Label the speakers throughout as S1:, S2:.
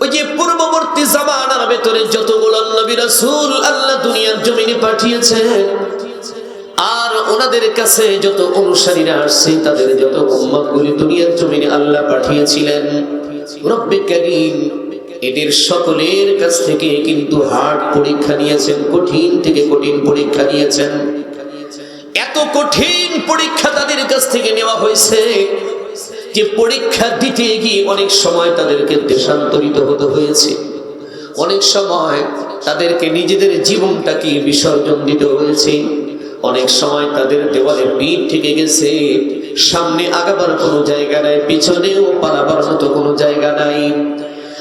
S1: ওই যে পূর্ববর্তী আল্লাহ দুনিয়ার পাঠিয়েছেন আর ওনাদের কাছে যত অনুসারীরা তাদের যত দুনিয়ার আল্লাহ পাঠিয়েছিলেন। এদের সকলের কাছ থেকে কিন্তু হার্ড পরীক্ষা নিয়েছেন, কঠিন থেকে কঠিন পরীক্ষা নিয়েছেন। এত কঠিন পরীক্ষা তাদের কাছ থেকে নেওয়া হয়েছে। যে পরীক্ষা দিতে গিয়ে অনেক সময় তাদেরকে দেশান্তরিত হতে হয়েছে। অনেক সময় তাদেরকে নিজেদের জীবনটাকে বিসর্জন দিতে হয়েছে। অনেক সময় তাদের দেওয়ালে পিঠ থেকে গেছে। সামনে আগাবার কোনো জায়গা নাই, পিছনেও পালাবার মতো কোনো জায়গা নাই।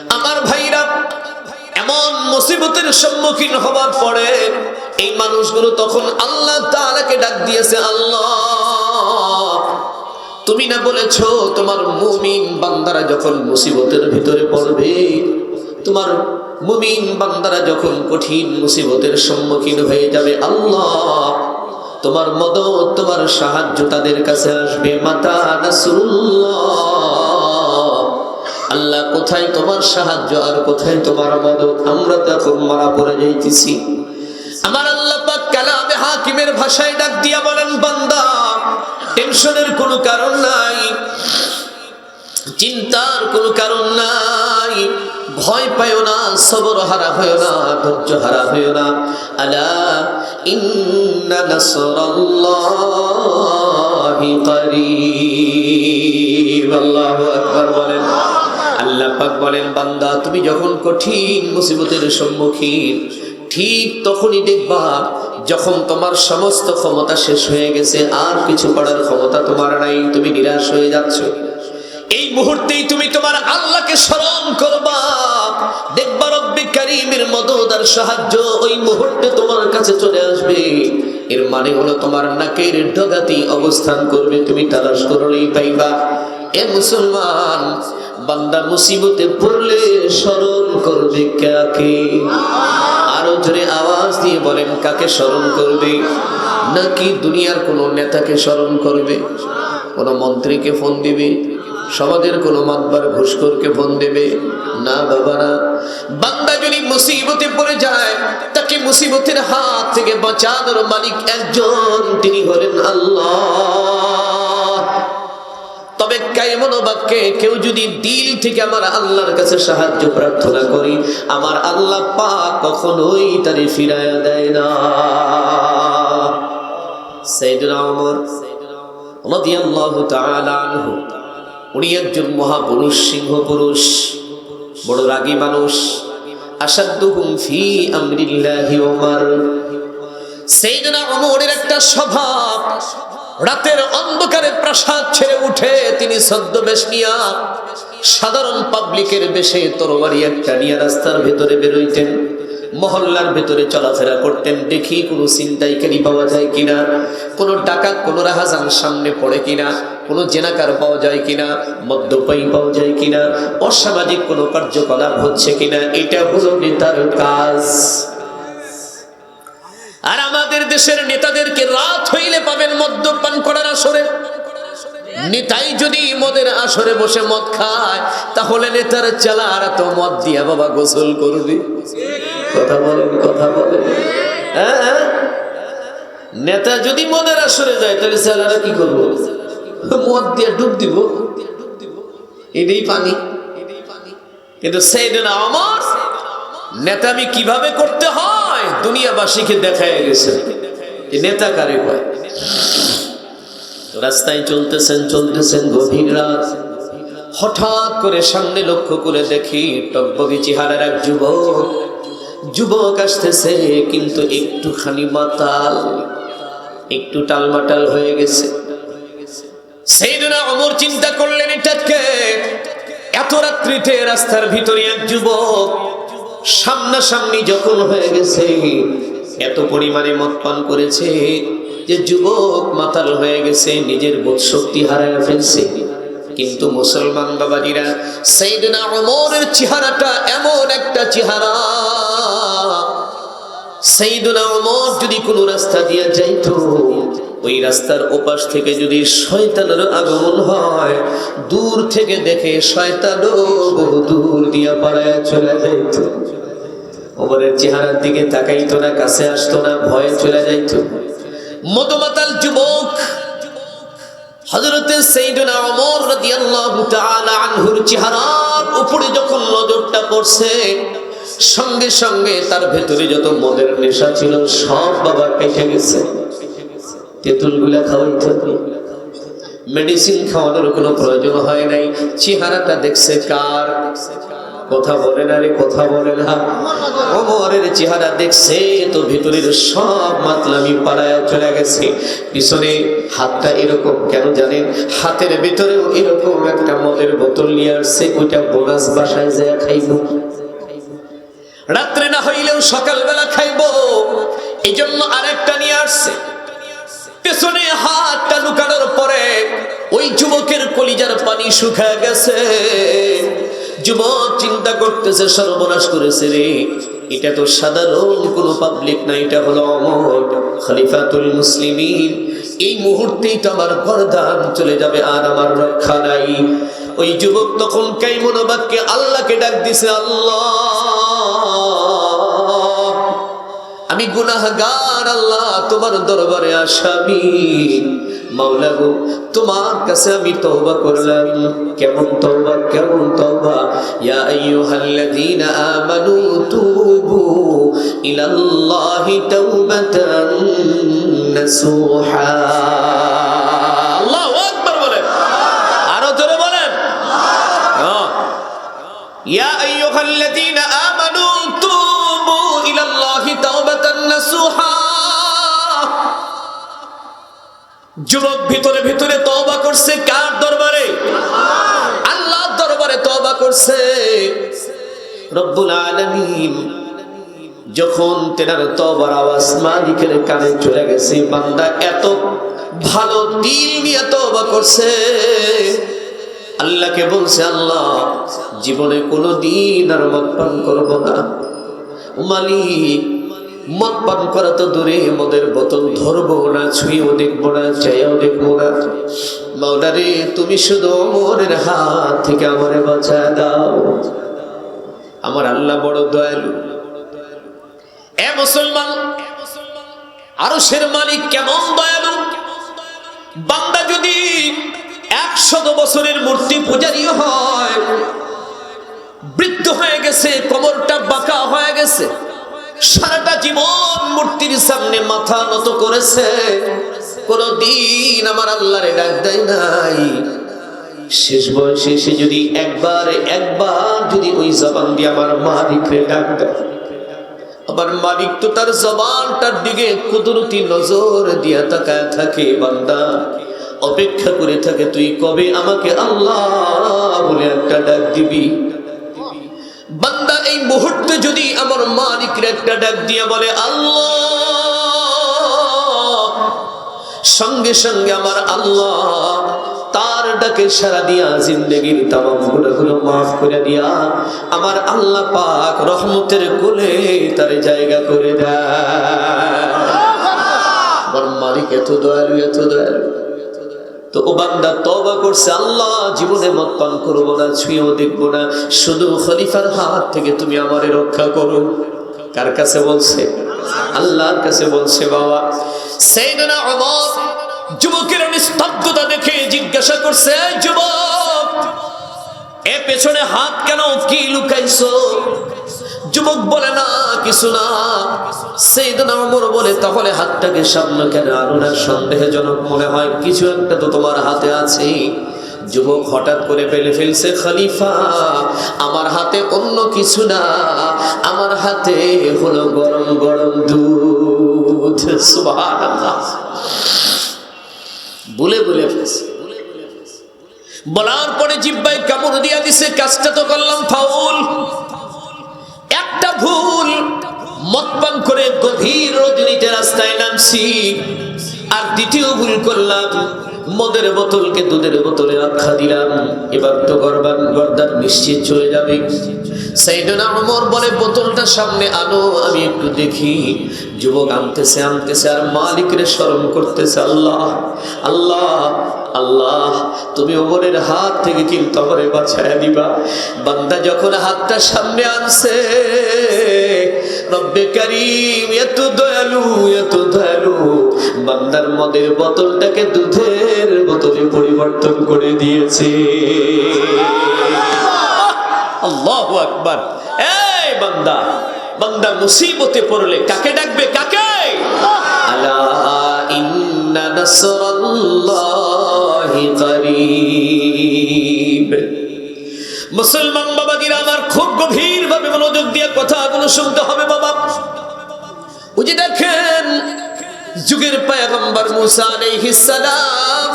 S1: আমার ভাইরা, এমন মুসিবতের সম্মুখীন হবার পরে এই মানুষগুলো তখন আল্লাহ তাআলাকে ডাক দিয়েছে, আল্লাহ তুমি না বলেছ তোমার মুমিন বান্দারা যখন মুসিবতের ভিতরে পড়বে? তোমার মুমিন বান্দারা যখন কঠিন মুসিবতের সম্মুখীন হয়ে যাবে? আল্লাহ, তোমার মদত, তোমার সাহায্য তাদের কাছে আসবে। মাতা আল্লাহ কোথায় তোমার সাহায্য আর কোথায় তোমার মদত? আমরা তো এখন মারা পড়ে যাইতেছি। আমার আল্লাহ কালামে হাকিমের ভাষায় ডাক দিয়া বলেন, বান্দা টেনশনের কোনো কারণ নাই, চিন্তার কোনো কারণ নাই, ভয় পায় না, সবর হারা হয় না, ধৈর্য হারা হয় না। আলা ইন্না নাসরাল্লাহি করিব। আল্লাহু আকবার বলেন। আল্লাহ পাক বলেন, বান্দা, তুমি যখন কঠিন মুসিবতের সম্মুখীন ঠিক তখনই দেখবা যখন তোমার সমস্ত ক্ষমতা শেষ হয়ে গেছে, আর কিছু করার ক্ষমতা তোমার নাই, তুমি নিরাশ হয়ে যাচ্ছ। এই মুহূর্তেই তুমি তোমার আল্লাহকে স্মরণ করবা। দেখবা রব্বি কারিমের মদদ আর সাহায্য ওই মুহূর্তে তোমার কাছে চলে আসবে। এর মানে হলো তোমার নাকের ডগাতি অবস্থান করবে, তুমি তালাশ করলেই পাইবা। এ মুসলমান, বান্দা মুসিবতে পড়লে স্মরণ করবে কাকে? আরও জোরে আওয়াজ দিয়ে বলেন, কাকে স্মরণ করবে? নাকি দুনিয়ার কোনো নেতাকে স্মরণ করবে? কোনো মন্ত্রীকে ফোন দিবে? সমাজের কোনো মাতবার ঘুষখোরকে ফোন দেবে? না, বাবা, না। বান্দা যদি মুসিবতে পড়ে যায়, তাকে মুসিবতের হাত থেকে বাঁচানোর মালিক একজন, তিনি হলেন আল্লাহ। তবে কাইমন বাক্যে কেউ যদি দিল থেকে আমার আল্লাহর কাছে সাহায্য প্রার্থনা করি, আমার আল্লাহ পাক কখনোই তারে ফিরায়া দেয় না। উনি একজন মহাপুরুষ বড় রাগী মানুষ। একটা স্বভাব রাতের অন্ধকারে প্রাসাদ ছেড়ে উঠে তিনি ছদ্মবেশ নিয়া সাধারণ পাবলিকের বেশে তরবারি একটা নিয়ে রাস্তার ভেতরে বেরোইতেন। মহল্লার ভেতরে চলাফেরা করতেন। দেখি কোনো চিন্তাইকারী পাওয়া যায় কিনা, কোনো ডাকাত, কোনো রাহাজান সামনে পড়ে কিনা, কোনো জেনাকার পাওয়া যায় কিনা, মদ্যপায়ী পাওয়া যায় কিনা, অসামাজিক কোনো কার্যকলাপ হচ্ছে কিনা, এটা হলো নেতার কাজ। আর আমাদের দেশের নেতাদেরকে রাত হইলে পাবেন মদ্যপান করার আসরে। নেতাই যদি মদের আসরে বসে মদ খায় তাহলে নেতার চালার তো মদ দিয়া বাবা গোসল করবে। কথা বলেন কথা বলেন। হ্যাঁ, হ্যাঁ? নেতা যদি মদের আসরে যায় তাহলে চালারা কি করব? মদ দিয়ে ডুব দিব। এটাই পানি। কিন্তু সেইদিন আমার নেতামি কীভাবে করতে হয়? দুনিয়াবাসীকে দেখায় গেছে। নেতা কারে কয়? রাস্তায় চলতেছেন চলতেছেন গভীর রাত। হঠাৎ করে সামনে লক্ষ্য করে দেখি টকবগি চেহারার এক যুবক। যুবক আসতেছে, কিন্তু একটুখানি মাতাল, একটু টালমাটাল হয়ে গেছে। সেই জন্য অমর চিন্তা করলেন এটাকে এত রাত্রিতে রাস্তার ভিতরে এক যুবক সামনাসামনি যখন হয়ে গেছে, এত পরিমাণে মদ পান করেছে যে যুবক মাতাল হয়ে গেছে, নিজের বোধ শক্তি হারায় ফেলছে। কিন্তু মুসলমান বাবাজিরা সেইদিনা অমরের চেহারাটা এমন একটা চেহারা। সেইদিনা অমর যদি কোনো রাস্তা দিয়ে যাইতো ওই রাস্তার ওপাশ থেকে যদি শয়তানের আগমন হয়, দূর থেকে দেখে শয়তানও বহু দূর দিয়া পাড়ায় চলে যাইত। ওমরের চেহারার দিকে তাকাইতো না, কাছে আসতো না, ভয়ে চলে যাইত। মদমাতাল যুবক চেহারার উপরে যখন নজরটা পড়ছে, সঙ্গে সঙ্গে তার ভেতরে যত মদের নেশা ছিল সব বাবা কেটে গেছে। তেঁতুলগুলা খাওয়াইতে মেডিসিন খাওয়ানোর কোনো প্রয়োজন হয় নাই। চেহারাটা দেখছে কার? কথা বলে না রে, কথা বলে না। ওমরের চেহারা দেখছে, তো ভিতরের সব মাতলামি পাড়ায় চলে গেছে। পিছনে হাতটা এরকম, কেন জানেন? হাতের ভিতরেও এরকম একটা মদের বোতল নিয়ে আসছে, ওইটা বোনাস বাসায় যায় খাইব। রাত্রে না হইলেও সকালবেলা খাইব। এই জন্য আরেকটা নিয়ে আসছে। পেছনে হাতটা লুকানোর পরে, ওই যুবকের কলিজার পানি শুকায় গেছে। যুবক চিন্তা করতেছে, সর্বনাশ করেছে রে। এটা তো সাধারণ, কোনো পাবলিক না এটা হলো অমর। খলিফাতুল মুসলিমিন, এই মুহূর্তেই তো আমার গরদান চলে যাবে, আর আমার রক্ষা নাই। ওই যুবক তখন কাইমন বাক্যে আল্লাহকে ডাক দিছে, আল্লাহ! আমি গুনাহগার, আল্লাহ তোমার দরবারে আসামি মাওলা গো, তোমার কাছে আমি তওবা করলাম। কেমন তওবা কেমন তওবা? ইয়া আইয়ুহাল্লাযীনা আমানু তুবু ইলাল্লাহি তাওবাতান নাসুহা। যুবক ভিতরে ভিতরে তওবা করছে কার দরবারে? আল্লাহর দরবারে তওবা করছে। রব্বুল আলামিন যখন তেনার তবার আওয়াজ মালিকের কানে চলে গেছে, বান্দা এত ভালো দিল নিয়ে তওবা করছে। আল্লাহকে বলছে, আল্লাহ, জীবনে কোনো দিন আর মদ পান করব না। মালিক মদ পান করা তো দূরে, মদের বোতল ধরবো না, ছুঁয়েও দেখব না চাইও দেখব না। মাওলারে তুমি শুধু অমরের হাত থেকে আমারে বাঁচায় দাও। আমার আল্লাহ বড় দয়ালু। এ মুসলমান, আরশের মালিক কেমন দয়ালু? বান্দা যদি একশত বছরের মূর্তি পূজারী হয়, বৃদ্ধ হয়ে গেছে, কোমরটা বাঁকা হয়ে গেছে সারাটা জীবন মূর্তির সামনে মাথা নত করেছে। কোনদিন আমার আল্লাহরে ডাক দেয় নাই। শেষ বয়সে এসে যদি একবার একবার যদি ওই জবান দিয়ে আমার মালিকরে ডাক দেয়। আমার মালিক তো তার জবানটার দিকে কুদরতি নজর দিয়া তাকায় থাকে, বান্দা। অপেক্ষা করে থাকে, তুই কবে আমাকে আল্লাহ বলে একটা ডাক দিবি? এই মুহূর্তে যদি আমার মালিকের একটা ডাক দিয়া বলে, আল্লাহ! সঙ্গে সঙ্গে আমার আল্লাহ তার ডাকে সারা দিয়া জিন্দগির তামাম গুণাগুলো মাফ করে দিয়া আমার আল্লাহ পাক রহমতের কোলে তার জায়গা করে দেয়। আমার মালিক এত দয়ালু এত দয়ালু। তো ও বান্দা তবা করছে, আল্লাহ জীবনে মত পান করব না, ছুঁয়েও দেখব না, শুধু খলিফার হাত থেকে তুমি আমারে রক্ষা করো। কার কাছে বলছে? আল্লাহর কাছে বলছে, বাবা। সেইদিনা অমর যুবকের নিস্তব্ধতা দেখে জিজ্ঞাসা করছে "এই যুবক, এ পেছনে হাত কেন কি লুকাইছো? যুবক বলে না, কিছু না। সেইদিন অমর বলে, তাহলে হাতটাকে সামনে কেন আরও সন্দেহজনক মনে হয়, কিছু একটা তো তোমার হাতে আছে। যুবক হঠাৎ করে পেলে ফেলছে, খলিফা, আমার হাতে অন্য কিছু না। আমার হাতে হলো গরম গরম দুধ। বলে বলে ফেলছে। বলার পরে জিব্বাই কামড় দিয়া দিছে, কাজটা তো করলাম, ফাউল। ভুল মতপান করে গভীর রজনীতে রাস্তায় নামছি। আর দ্বিতীয় ভুল করলাম, মদের বোতলকে দুধের বোতলে আখ্যা দিলাম। এবার তো গরবান গর্দার নিশ্চিত চলে যাবে। ওমর বলে, বোতলটা সামনে আনো, আমি একটু দেখি। যুবক আনতেছে আর স্মরণ করতেছে আল্লাহ আল্লাহ আল্লাহ, তুমি ওমরের হাত থেকে দিবা। বান্দা যখন হাতটা সামনে আনছে, রব্বে কারিম, এত দয়ালু এত দয়ালু। বান্দার মদের বোতলটাকে দুধের বোতলে পরিবর্তন করে দিয়েছে। আল্লাহু আকবার। এই বান্দা বান্দা মুসিবতে পড়লে কাকে ডাকবে, কাকে? আলা ইন্না নাসরাল্লাহি করিব। মুসলমান বাবাজিরা আমার খুব গভীর ভাবে মনোযোগ দিয়ে কথাগুলো শুনতে হবে বাবা। ওই যে দেখেন, যুগের পায়গম্বর মুসা আলাইহিস সালাম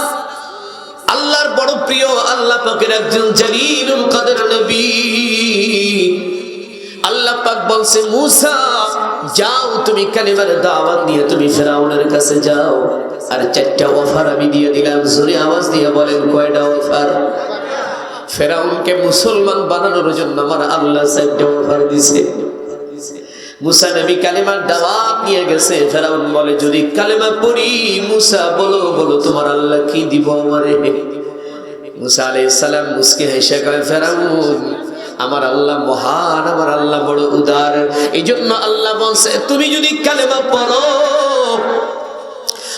S1: আল্লাহর বড় প্রিয়, আল্লাহ পাকের একজন জালিলুল কাদের নবী। আল্লাহ পাক বলছে, মুসা, যাও, তুমি কালিমার দাওয়াত নিয়ে তুমি ফেরাউনের কাছে যাও। আর চারটা অফার আমি দিয়ে দিলাম, জোরে আওয়াজ দিয়ে বলেন, কয়টা অফার ফেরাউনকে মুসলমান বানানোর জন্য আমার আল্লাহ চারটা অফার দিছে। মুসা নবী কালেমার দাওয়াত নিয়ে গেছে। ফেরাউন বলে, যদি কালেমা পড়ি, মুসা, বলো বলো, তোমার আল্লাহ কি দিব আমারে? মুসা আলাইহিস সালাম মুসকে হেসে কয়, ফেরাউন, আমার আল্লাহ মহান, আমার আল্লাহ বড় উদার। এই জন্য আল্লাহ বলছে, তুমি যদি কালেমা পড়ো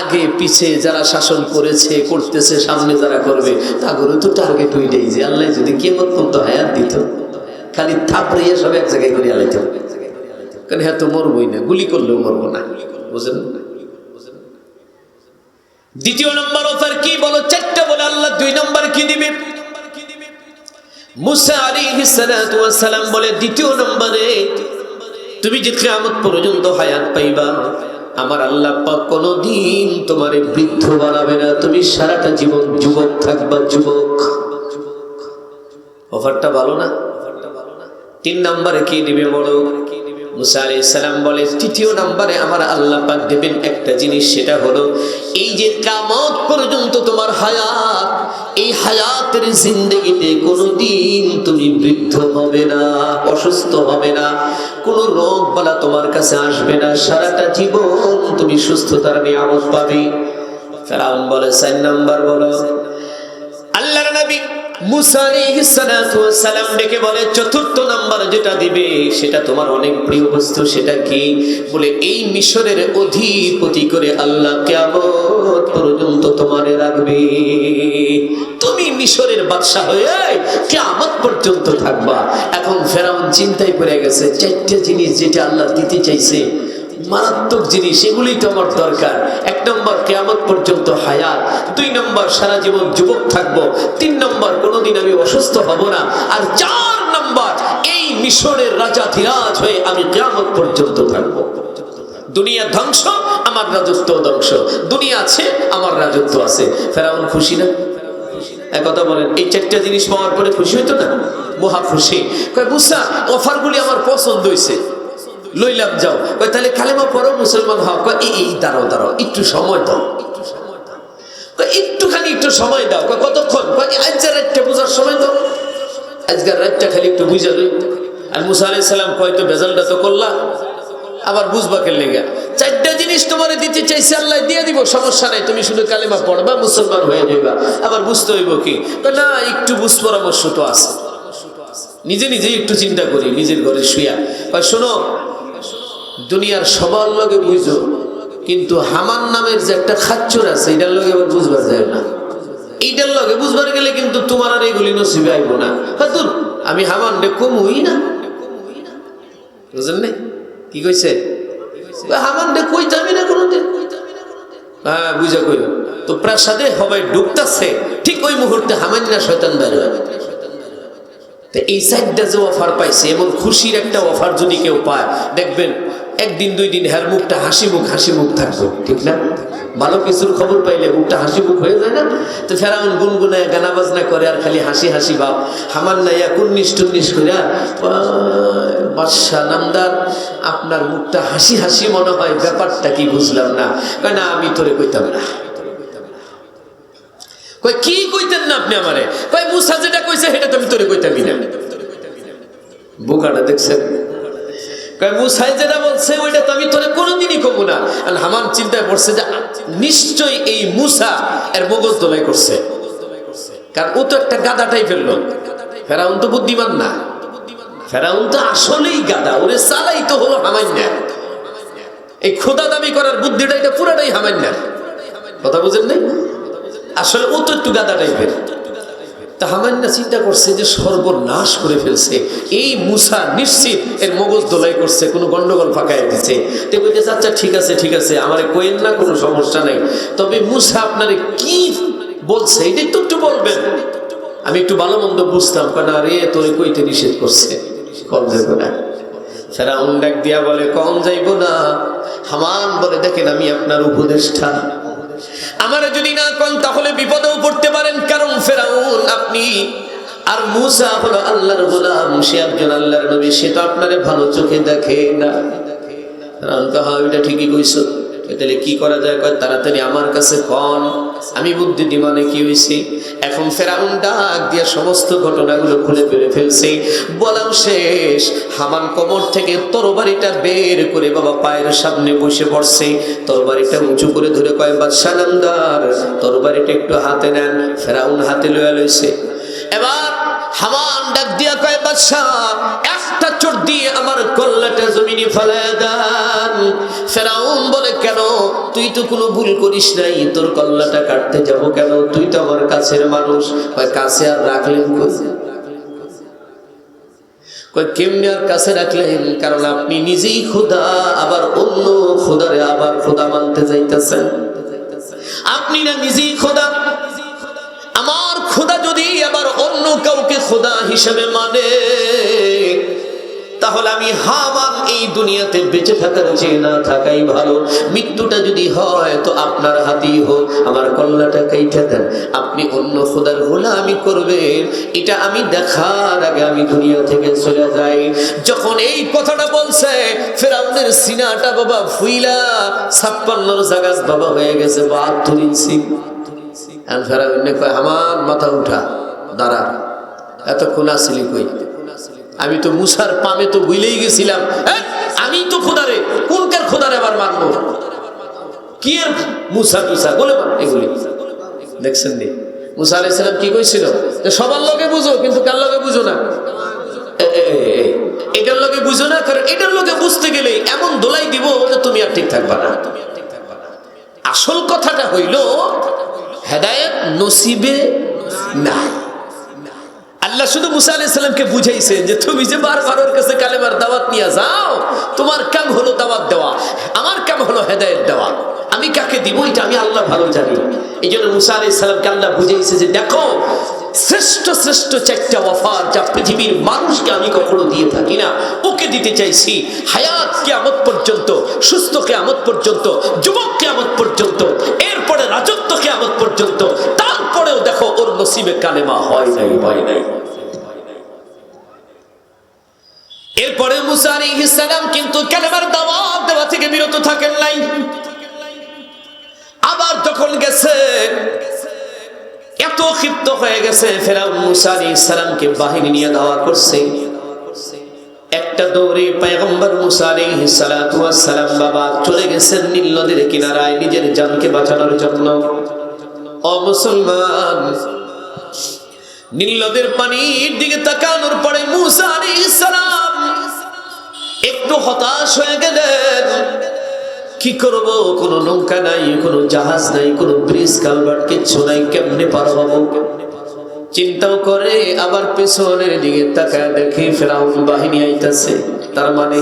S1: আগে পিছে যারা শাসন করেছে, করতেছে, সামনে যারা করবে তাগরে তো টার্গেট ওইটাই যে আল্লাহ যদি কেমন পর্যন্ত হায়াত দিত, খালি থাপড়িয়ে সব এক জায়গায় করে আলাইতে হবে কারণ হ্যাঁ তো মরবই না, গুলি করলেও মরবো না। বুঝলেন দ্বিতীয় নম্বর অফার কি বলো? চারটা বলে আল্লাহ দুই নম্বর কি দিবে? মুসা সালাতু সালাম বলে, দ্বিতীয় নম্বরে, তুমি যে কিয়ামত পর্যন্ত হায়াত পাইবা আমার আল্লাহ পাক কোনোদিন তোমারে বৃদ্ধ বানাবে না। তুমি সারাটা জীবন যুবক থাকবা, যুবক। অফারটা ভালো না? তিন নম্বরে কি দিবে বড় মুসা আলাইহিস সালাম বলে, তৃতীয় নম্বরে আমার আল্লাহ পাক দেবেন একটা জিনিস, সেটা হলো, এই যে কামত পর্যন্ত তোমার হায়াত, এই হায়াতের জিন্দগিতে কোনোদিন তুমি বৃদ্ধ হবে না, অসুস্থ হবে না, কোনো রোগ বলা তোমার কাছে আসবে না, সারাটা জীবন তুমি সুস্থতার নিয়ামত পাবে। ফেরাউন বলে, চার নাম্বার বলো অধিপতি করে আল্লাহ কিয়ামত পর্যন্ত তোমারে রাখবে। তুমি মিশরের বাদশা হয়ে কিয়ামত পর্যন্ত থাকবা। এখন ফেরাউন চিন্তায় পড়ে গেছে, চারটে জিনিস যেটা আল্লাহ দিতে চাইছে মারাত্মক জিনিস, এগুলোই তো আমার দরকার। এক নম্বর কেয়ামত পর্যন্ত হায়াত, দুই নম্বর সারা জীবন যুবক থাকব, তিন নম্বর কোনোদিন আমি অসুস্থ হব না, আর চার নম্বর এই মিশরের রাজা ধীরাজ হয়ে আমি কেয়ামত পর্যন্ত থাকব। দুনিয়া ধ্বংস, আমার রাজত্ব ধ্বংস। দুনিয়া আছে, আমার রাজত্ব আছে। ফেরাউন খুশি না? কথা বলেন, এই চারটা জিনিস পাওয়ার পরে খুশি হইতো না? মহা খুশি। কয় বুসা অফারগুলি আমার পছন্দ হয়েছে লইলাম, যাও। তাহলে কালেমা পড়ো, মুসলমান হও। কয়, এই দাঁড়াও দাঁড়াও, একটু সময় দাও কয়, একটুখানি একটু সময় দাও। কতক্ষণ? আজকের রাতটা বোঝার সময় দাও। আজকের রাতটা খালি একটু বুঝা লই। আর মুসা আলাইহিস সালাম কয়, তো ভেজালটা তো করলা। আবার বুঝবা কে লেগে? চারটা জিনিস তোমার দিতে চাইছে, আল্লাহ দিয়ে দিব। সমস্যা নাই, তুমি শুধু কালেমা পড়বা, মুসলমান হয়ে যাইবা। আবার বুঝতে হইব কি? না, একটু বুঝ, পরামর্শ তো আছে। নিজে নিজে একটু চিন্তা করি, নিজের ঘরে শুয়া শোনো দুনিয়ার সবার লগে বুঝো, কিন্তু হামান নামের যে একটা খাচ্চর আছে, এটার লগে আবার বুঝবার যায় না। এইটার লগে বুঝবার গেলে কিন্তু তোমার আর এগুলি নসিবে আইব না। হাতুর আমি হামান রে কম হই না। বুঝলেন নাই? কি কইছে? হামান রে কইতামি না কোনোদিন। হ্যাঁ বুঝা কইল তো প্রাসাদে হবাই ঢুকতাছে, ঠিক ওই মুহূর্তে হামান্না শয়তান বের হয়। তো এই সাইডটা যে অফার পাইছে, এমন খুশির একটা অফার যদি কেউ পায়, দেখবেন একদিন, দুই দিন হ্যার মুখটা হাসি মুখ হাসি মুখ থাকবে, ঠিক না? ভালো কিছুর খবর পাইলে মুখটা হাসি মুখ হয়ে যায় না? তো ফেরাউন গুনগুনায় গানা বাজনা করে আর খালি হাসি হাসি ভাব। হামান নাইয়া কুন্নিস টুন্নিস করিয়া বাদশাহ নামদার, আপনার মুখটা হাসি হাসি মনে হয়, ব্যাপারটা কি বুঝলাম না? না, আমি তোরে কইতাম না। কই কি কইতেন না আপনি আমারে? কই মুসা যেটা কইছে, সেটা তো আমি তোরে কইতামই না। বোকাটা দেখছেন? মুসাই বলছে, ওইটা তো আমি কব না। চিন্তায় পড়ছে যে, নিশ্চয়ই এই মগজ করছে। ও তো একটা ফেরাউন তো বুদ্ধিমান না। ফেরাউন তো আসলেই গাদা, ওরে চালাই তো হলো এই খোদা করার বুদ্ধিটা এটা পুরাটাই হামান্যা কথা বুঝেন নাই? আসলে ও তো একটু গাদা টাইপের তা হামান্না চিন্তা করছে যে সর্বনাশ করে ফেলছে। এই মুসা নিশ্চিত এর মগজ দোলাই করছে, কোনো গন্ডগোল ফাঁকায় দিচ্ছে তে বলতেছে আচ্ছা ঠিক আছে ঠিক আছে, আমার কোয়েন না, কোনো সমস্যা নাই। তবে মুসা আপনারে কি বলছে, এটা একটু একটু বলবেন। আমি একটু ভালো মন্দ বুঝতাম কেন রে, তোরে কইতে নিষেধ করছে, কম যাইব না। ফেরাউন ডাক দিয়া বলে, কম যাইব না। হামান বলে, দেখেন, আমি আপনার উপদেষ্টা। আমারে যদি না কন তাহলে বিপদেও পড়তে পারেন। কারণ ফেরাউন, আপনি আর মুসা হলো আল্লাহর গোলাম। সে একজন আল্লাহর নবী, সে তো আপনারে ভালো চোখে দেখে না। দেখে কাহা ওইটা ঠিকই কইছো। তাহলে কি করা যায়? কয়, তাড়াতাড়ি আমার কাছে কন। আমি বুদ্ধি দিমানে কি হয়েছি এখন ফেরাউন ডাক দিয়ে সমস্ত ঘটনাগুলো খুলে ফেলে ফেলছি। বলাও শেষ। হামান কোমর থেকে তরবারিটা বের করে বাবা পায়ের সামনে বসে পড়ছে। তরবারিটা উঁচু করে ধরে কয়, বাদশাহ নামদার, তরবারিটা একটু হাতে নেন। ফেরাউন হাতে লয়া লইছে। এবার হামান ডাক দিয়া কয়, বাদশাহ, একটা চোট দিয়ে আমার কল্লাটা জমিনে ফেলায় দেন। ফেরাউন বলে, কেন? তুই তো কোনো ভুল করিস নাই, তোর কল্লাটা কাটতে যাব কেন? তুই তো আমার কাছের মানুষ। কয়, কাছে আর রাখলেন কই? কয়, কেমনি আর কাছে রাখলেন? কারণ আপনি নিজেই খোদা, আবার অন্য খোদারে আবার খোদা মানতে যাইতেছেন। আপনি না নিজেই খোদা অন্য কাউকে খোদা হিসেবে মানে। তাহলে আমি হামান এই দুনিয়াতে বেঁচে থাকার চেয়ে না থাকাই ভালো। মৃত্যুটা যদি হয় তো আপনার হাতেই হোক। আমার কল্লাটা কাইটা দেন। আপনি অন্য খোদার গোলামি করবেন। এটা আমি দেখার আগে আমি দুনিয়া থেকে চলে যাই। যখন এই কথাটা বলছে, ফেরাউনের সিনাটা বাবা ফুইলা, ছাপ্পান্নর জাগাত বাবা হয়ে গেছে বাহাত্তর ইঞ্চি। ফেরাউন কয়, আমার মাথা উঠা। দাঁড়া এতক্ষণ আসিলি কই? আমি তো মুসার পামে তো ভুলেই গেছিলাম। আমি তো খোদারে, কোনকার খোদারে আবার মানবো কি এর মুসা টুসা? বলে এগুলি। দেখছেন নি? মুসা আলাইসালাম কি কইছিল? সবার লগে বুঝো, কিন্তু কার লগে বুঝো না? এটার লগে বুঝো না, কারণ এটার লগে বুঝতে গেলে এমন দোলাই দিব যে তুমি আর ঠিক থাকবা না। আসল কথাটা হইল, হেদায়েত নসিবে নাই। আল্লাহ শুধু মুসা আলাইসাল্লামকে বুঝাইছে যে তুমি যে বারবার ওর কাছে কালেমার দাওয়াত নিয়ে যাও, তোমার কাম হলো দাওয়াত দেওয়া, আমার কাম হলো হেদায়েত দেওয়া। আমি কাকে দিব? এটা আমি আল্লাহ ভালো জানি। এই জন্য মুসা আলাইসাল্লামকে আল্লাহ বুঝাইছে যে দেখো, শ্রেষ্ঠ শ্রেষ্ঠ চারটা অফার যা পৃথিবীর মানুষকে আমি কখনো দিয়ে থাকি না। ওকে দিতে চাইছি, হায়াত কেয়ামত পর্যন্ত, সুস্থ কেয়ামত পর্যন্ত, যুবক কেয়ামত পর্যন্ত, এরপরে রাজত্ব কেয়ামত পর্যন্ত নসিবে কালেমা হয় নাই হয় নাই এরপরে মুসা আলাইহিস সালাম কিন্তু কালেমার দাওয়াত দেওয়া থেকে বিরত থাকেন নাই। আবার যখন গেছে, এত ক্ষিপ্ত হয়ে গেছে, ফেরাউন মুসা আলাইহিস সালামকে বাহিনী নিয়ে দাওয়া করছে। একটা দৌড়ে পয়গম্বর মুসা আলাইহিস সালাম বাবা চলে গেছেন নীল নদীর কিনারায় নিজের জানকে বাঁচানোর জন্য। ও মুসলমান নীল নদের পানির দিকে তাকানোর পরে মুসা সালাম একটু হতাশ হয়ে গেলেন। কি করব? কোনো নৌকা নাই, কোনো জাহাজ নাই, কোনো ব্রিজ, কালভার্ট, কিচ্ছু নাই, কেমনে পার হব? চিন্তাও করে আবার পেছনের দিকে তাকায় দেখে ফেরাউন বাহিনী আইতাছে। তার মানে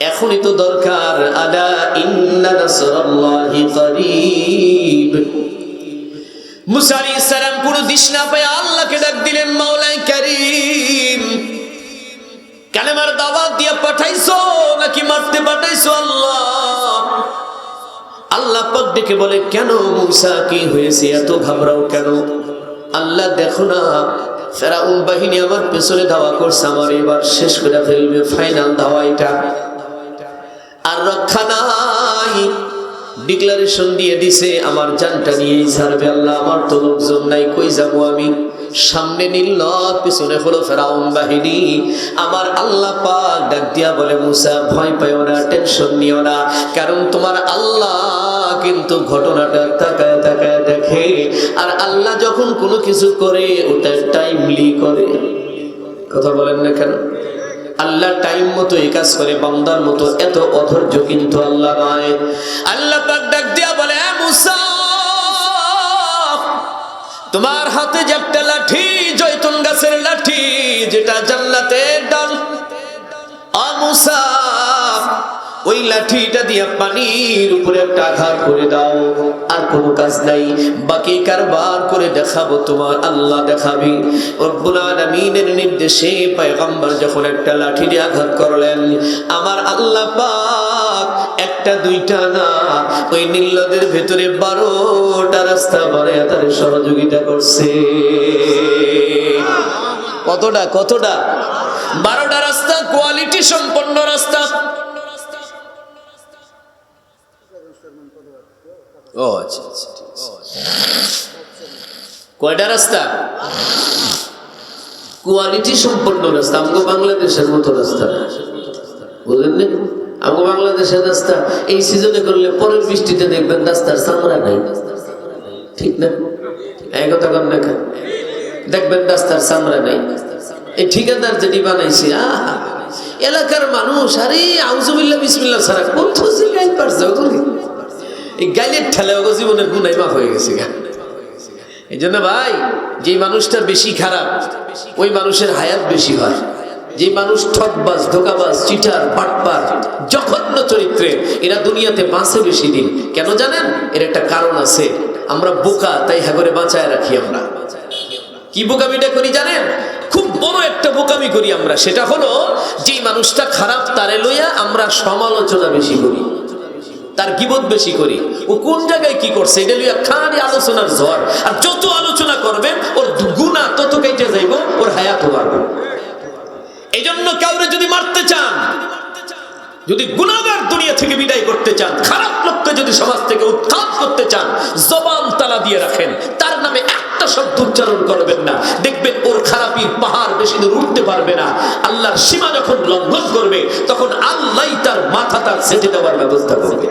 S1: এখনই তো দরকার। আলা ইন্না নাসরাল্লাহি করিব। মুসা আলী ইসলাম কোনো দিশ না পেয়ে আল্লাহকে ডাক দিলেন মাওলাই করিম, কালেমার দাওয়াত দিয়ে পাঠাইছো নাকি মারতে পাঠাইছো আল্লাহ? আল্লাহ পাক ডেকে বলে, কেন মুসা, কি হয়েছে? এত ঘাবড়াও কেন? আল্লাহ, দেখো না, ফেরাউন বাহিনী আমার পেছনে ধাওয়া করছে, আমার এবার শেষ করে ফেলবে, ফাইনাল ধাওয়া এটা। আর রক্ষা নাই ডিক্লারেশন দিয়ে দিছে, আমার জানটা নিয়েই ছাড়বে আল্লাহ, আমার তো লোকজন নাই, কই যাব আমি? সামনে নীল, পিছনে হলো ফেরাউন বাহিনী। আমার আল্লাহ পাক ডাক দিয়া বলে, মুসা, ভয় পাইও না, টেনশন নিও না, কারণ তোমার আল্লাহ কিন্তু ঘটনাটা তাকায় তাকায় দেখে, আর আল্লাহ যখন কোনো কিছু করে ওটা টাইমলি করে। কথা বলেন না কেন? আল্লাহ টাইম মতো এই কাজ করে, বান্দার মতো এত অধৈর্য কিন্তু আল্লাহ নয়। আল্লাহ পাক ডাক দিয়া বলে, "এ মুসা, তোমার হাতে যে একটা লাঠি জৈতুন গাছের লাঠি, যেটা জান্নাতের ডাল। আমুসা ওই লাঠিটা দিয়ে পানির উপরে একটা আঘাত করে দাও। আর কোনো কাজ নাই। বাকি কারবার করে দেখাবো তোমার আল্লাহ দেখাবি। নির্দেশে পয়গম্বর যখন একটা লাঠি দিয়ে আঘাত করলেন, আমার আল্লাহ পাক একটা দুইটা না, ওই নীলদের ভেতরে বারোটা রাস্তা বানায় তার সহযোগিতা করছে। কতটা কতটা? বারোটা রাস্তা, কোয়ালিটি সম্পন্ন রাস্তা। ও আচ্ছা আচ্ছা আছে। কয়টা রাস্তা? কোয়ালিটি সম্পন্ন রাস্তা, আমগো বাংলাদেশের মতো রাস্তা। বুঝলেন না? আমগো বাংলাদেশের রাস্তা, এই সিজনে করলে পরের বৃষ্টিতে দেখবেন রাস্তার চামড়া নাই। ঠিক না? এই কথা কন না দেখবেন রাস্তার চামড়া নাই। এই ঠিকাদার যেটি বানাইছে, আহা, এলাকার মানুষ, আরে আউজুবিল্লাহ বিসমিল্লাহ ছাড়া কোন ওগুলি এই গাইলের ঠেলে জীবনের গুনাই মাফ হয়ে গেছে এই জন্য ভাই যে মানুষটা বেশি খারাপ, ওই মানুষের হায়াত বেশি হয়। যে মানুষ ঠকবাজ, ধোকাবাজ, চিটার পাটপার জঘন্য চরিত্রে, এরা দুনিয়াতে বাঁচে বেশি দিন। কেন জানেন? এর একটা কারণ আছে। আমরা বোকা, তাই হাগরে বাঁচায় রাখি আমরা। কি বোকামিটা করি জানেন? খুব বড় একটা বোকামি করি আমরা। সেটা হলো যে মানুষটা খারাপ তারে লইয়া আমরা সমালোচনা বেশি করি। তার গিবত বেশি করি। ও কোন জায়গায় কি করছে, এটা লইয়া খালি আলোচনার ঝড়। আর যত আলোচনা করবেন ওর গুণা তত কেটে যাইব, ওর হায়াত হওয়ার এই জন্য কাউরে যদি মারতে চান যদি গুণাগার দুনিয়া থেকে বিদায় করতে চান, খারাপ লোককে যদি সমাজ থেকে উৎখাত করতে চান, জবান তালা দিয়ে রাখেন। তার নামে একটা শব্দ উচ্চারণ করবেন না। দেখবেন ওর খারাপির পাহাড় বেশি দূর উঠতে পারবে না। আল্লাহর সীমা যখন লঙ্ঘন করবে, তখন আল্লাহ তার মাথা তার ছেটে দেওয়ার ব্যবস্থা করবে।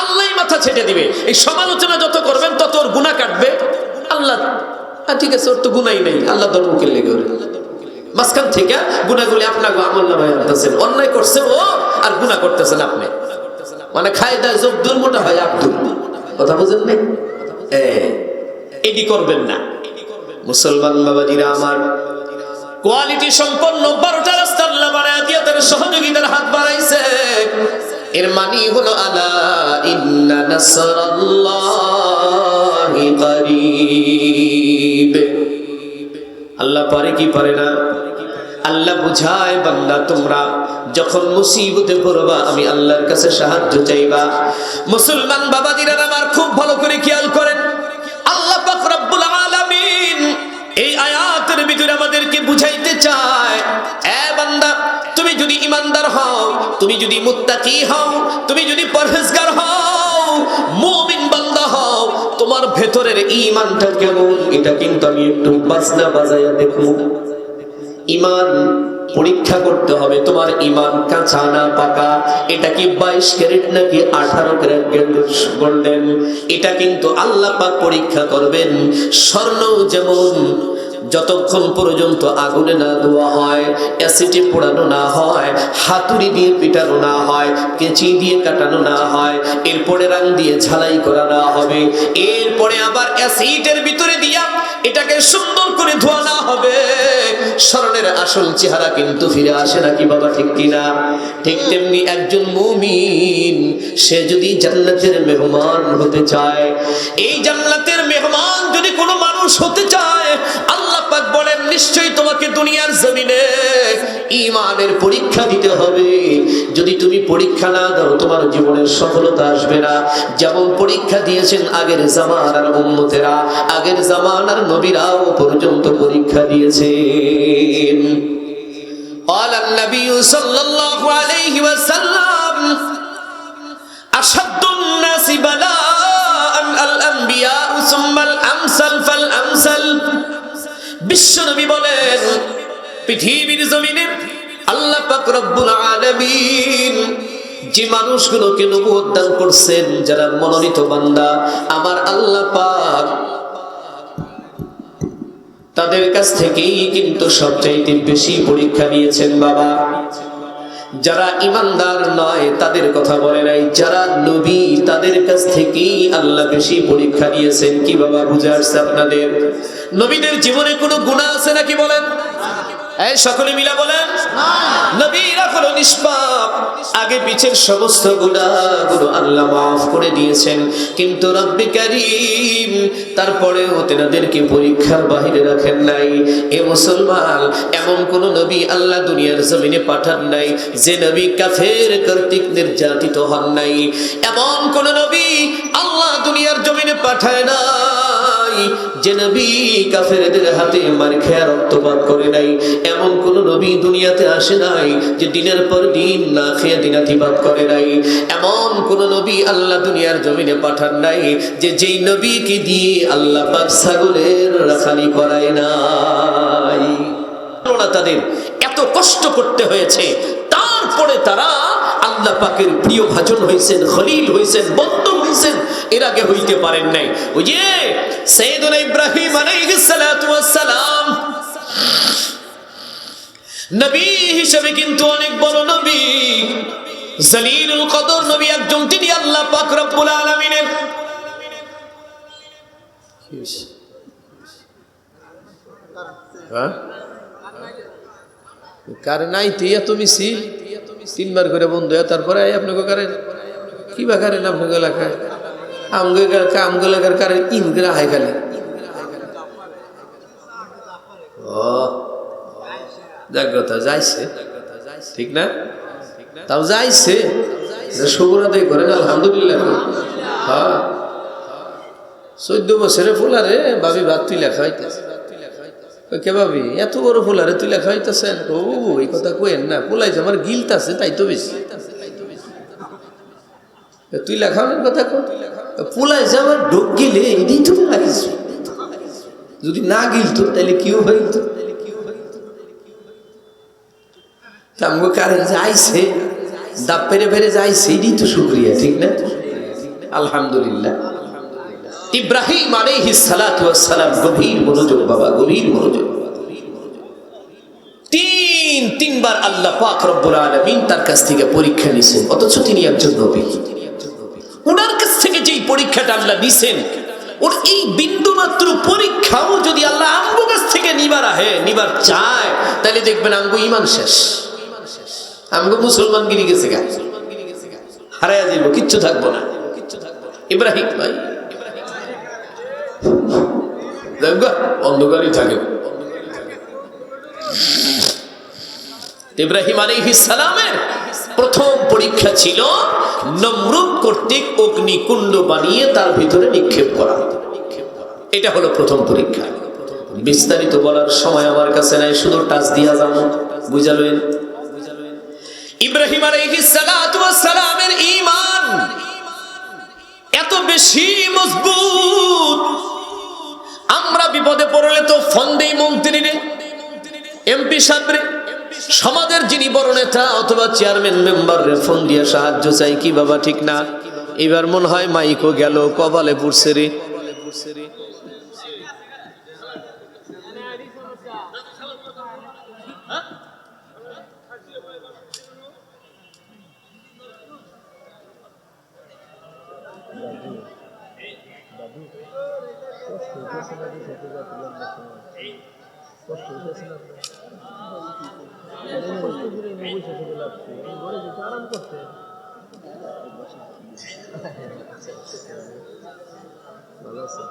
S1: আল্লাহ মাথা ছেটে দিবে। এই সমালোচনা যত করবেন, তত ওর গুণা কাটবে। আল্লাহ ঠিক আছে, ওর তো গুণাই নেই। আল্লাহ ধর্মকে লেগে ওরে। মাঝখান থেকে গুণাগুলি আপনাকে আমল নামায় আনতেছেন। অন্যায় করছে ও আর গুণা করতেছেন আপনি। মানে খায় দায় জব্দুল মোটা হয় আব্দুল। কথা বুঝেন নাই? এ, এটি করবেন না। মুসলমান বাবাজিরা আমার কোয়ালিটি সম্পন্ন বারোটা রাস্তা আল্লাহ বানায় দিয়ে তার সহযোগিতার হাত বাড়াইছে। এর মানি হলো আলা ইন্না নাসরাল্লাহি আল্লাহ পারে কি পারে না? আল্লাহ বুঝায়, বান্দা, তোমরা যখন মুসিবতে পড়বা, আমি আল্লাহর কাছে সাহায্য চাইবা। মুসলমান বাবাদিরা আমার খুব ভালো করে খেয়াল করেন। আল্লাহ রব্বুল আলামিন এই আয়াতের ভিতরে আমাদেরকে বুঝাইতে চায়, এ বান্দা, তুমি যদি ইমানদার হও, তুমি যদি মুত্তাকি হও, তুমি যদি পরহেজগার হও, মুমিন বান্দা হও, তোমার ভেতরের ইমানটা কেমন? এটা কিন্তু আমি একটু বাজনা বাজাইয়া দেখো ইমান পরীক্ষা করতে হবে। তোমার ইমান কাঁচা না পাকা? এটা কি বাইশ ক্যারেট নাকি আঠারো ক্যারেট গোল্ডেন? এটা কিন্তু আল্লাহ পরীক্ষা করবেন। স্বর্ণ যেমন যতক্ষণ পর্যন্ত আগুনে না দেওয়া হয়, অ্যাসিডে পোড়ানো না হয়, হাতুড়ি দিয়ে পিটানো না হয়, কেঁচি দিয়ে কাটানো না হয়, এরপরে রাং দিয়ে ঝালাই করা না হবে, এরপরে আবার অ্যাসিডের ভিতরে দিয়া এটাকে সুন্দর করে ধোয়া না হবে। স্মরণের আসল চেহারা কিন্তু ফিরে আসে নাকি বাবা, ঠিক কিনা? ঠিক তেমনি একজন মুমিন, সে যদি জান্নাতের মেহমান হতে চায়, এই জান্নাতের মেহমান যদি কোনো মানুষ হতে চায় নিশ্চয়ই তোমাকে দুনিয়ার জমিনে ইমানের পরীক্ষা দিতে হবে যদি তুমি পরীক্ষা না দাও তোমার জীবনের সফলতা আসবে না যেমন পরীক্ষা দিয়েছেন আগের জামানার উম্মতেরা আগের জামানার নবীরাও পর্যন্ত পরীক্ষা দিয়েছেন قال النبي صلى الله عليه وسلم أشد الناس بلاء الأنبياء ثم الأمثل فالأمثل বিশ্বনবী বলেন, পৃথিবীর জমিনে আল্লাহ পাক রব্বুল আলামিন যে মানুষগুলোকে নবুয়ত দান করছেন, যারা মনোনীত বান্দা, আমার আল্লাহ পাক তাদের কাছ থেকেই কিন্তু সবচাইতে বেশি পরীক্ষা নিয়েছেন বাবা। যারা ইমানদার নয়, তাদের কথা বলে নাই। যারা নবী, তাদের কাছ থেকেই আল্লাহ বেশি পরীক্ষা দিয়েছেন কি বাবা, বুঝে আসছে আপনাদের? নবীদের জীবনে কোনো গুণা আছে নাকি বলেন? এই, সকলে মিলা বলেন, নবীরা নিষ্পাপ। আগে পিছের সমস্ত গুণাগুলো আল্লাহ মাফ করে দিয়েছেন, কিন্তু রব্বি তারপরেও তেনাদেরকে পরীক্ষার বাহিরে রাখেন নাই। এ মুসলমান, এমন কোন নবী আল্লাহ দুনিয়ার জমিনে পাঠান নাই, যে নবী কাফের কর্তৃক নির্যাতিত হন নাই। এমন কোন নবী আল্লাহ দুনিয়ার জমিনে পাঠায় নাই। যে নবী না তাদের এত কষ্ট করতে হয়েছে, তারপরে তারা আল্লাহ পাকের প্রিয় ভাজন হয়েছেন, খলিল হয়েছেন, বন্ধু হয়েছেন এর আগে হইতে পারেন নাই। ওই যে সৈয়দুল ইব্রাহিম আলাইহিস সালাতু সালাম। নবী হিসেবে কিন্তু অনেক বড় নবী। জলিলুল কদর নবী একজন, তিনি আল্লাহ পাক রব্বুল আলামিনের। হ্যাঁ? কারে নাই তিয়া তুমি সি তিনবার করে বন্ধু তারপরে আপনাকে কারেন কি বা কারেন আপনাকে এলাকায়? আমগে আমগে এলাকার কারেন ইন করে আয় খালি যাইছে। ঠিক না? যাইছে। হ্যাঁ। চোদ্দ বছরে ফুলারে ভাবি ভাত তুই লেখা হইতেছে। কে ভাবি এত বড় ফুলারে তুই লেখা হইতেছেন? ও, এই কথা কইেন না। ফুলাইছে আমার গিলত আছে তাই তো বেশি। তুই লেখা কথা কো ফুলাইছে আমার ঢোক গিলে এটাই তো লাগিস যদি না গিলতো, তাহলে কেউ হইতো ইব্রাহিম তিনবার আল্লাহ পাক আলামিন তার কাছ থেকে পরীক্ষা নিছেন, অথচ তিনি একজন নবী। ওনার পরীক্ষাটা আল্লাহ নিছেন ওর এই বিন্দু মাত্র পরীক্ষাও যদি আল্লাহ আমগো কাছ থেকে নিবার আহে, নিবার চায় তাহলে দেখবেন আমগো ইমান শেষ। আমগো মুসলমান গিরি গেছে গা। হারাইয়া যাইব, কিচ্ছু থাকব না। ইব্রাহিম ভাই। অন্ধকারই থাকে। ইব্রাহিম আলাইহিস সালামের প্রথম পরীক্ষা ছিল নমরুদ কর্তৃক অগ্নিকুণ্ড বানিয়ে তার ভিতরে নিক্ষেপ করা এটা হলো প্রথম পরীক্ষা। বিস্তারিত বলার সময় আমার কাছে নাই, শুধু টাচ দিয়া যাব বুঝালেন? ইব্রাহিম সালামের ঈমান এত বেশি মজবুত। আমরা বিপদে পড়লে তো ফোন দেই মন্ত্রী রে, এমপি সাহেব সমাজের যিনি বড় নেতা অথবা চেয়ারম্যান, মেম্বারের ফোন দিয়ে সাহায্য চাই, কি বাবা, ঠিক না? এবার মনে হয় মাইকও গেল কবালে পুড়ছে রে। বসে শুধু লাগছে। ঘরে যেতে আরাম করতে ভালো আছে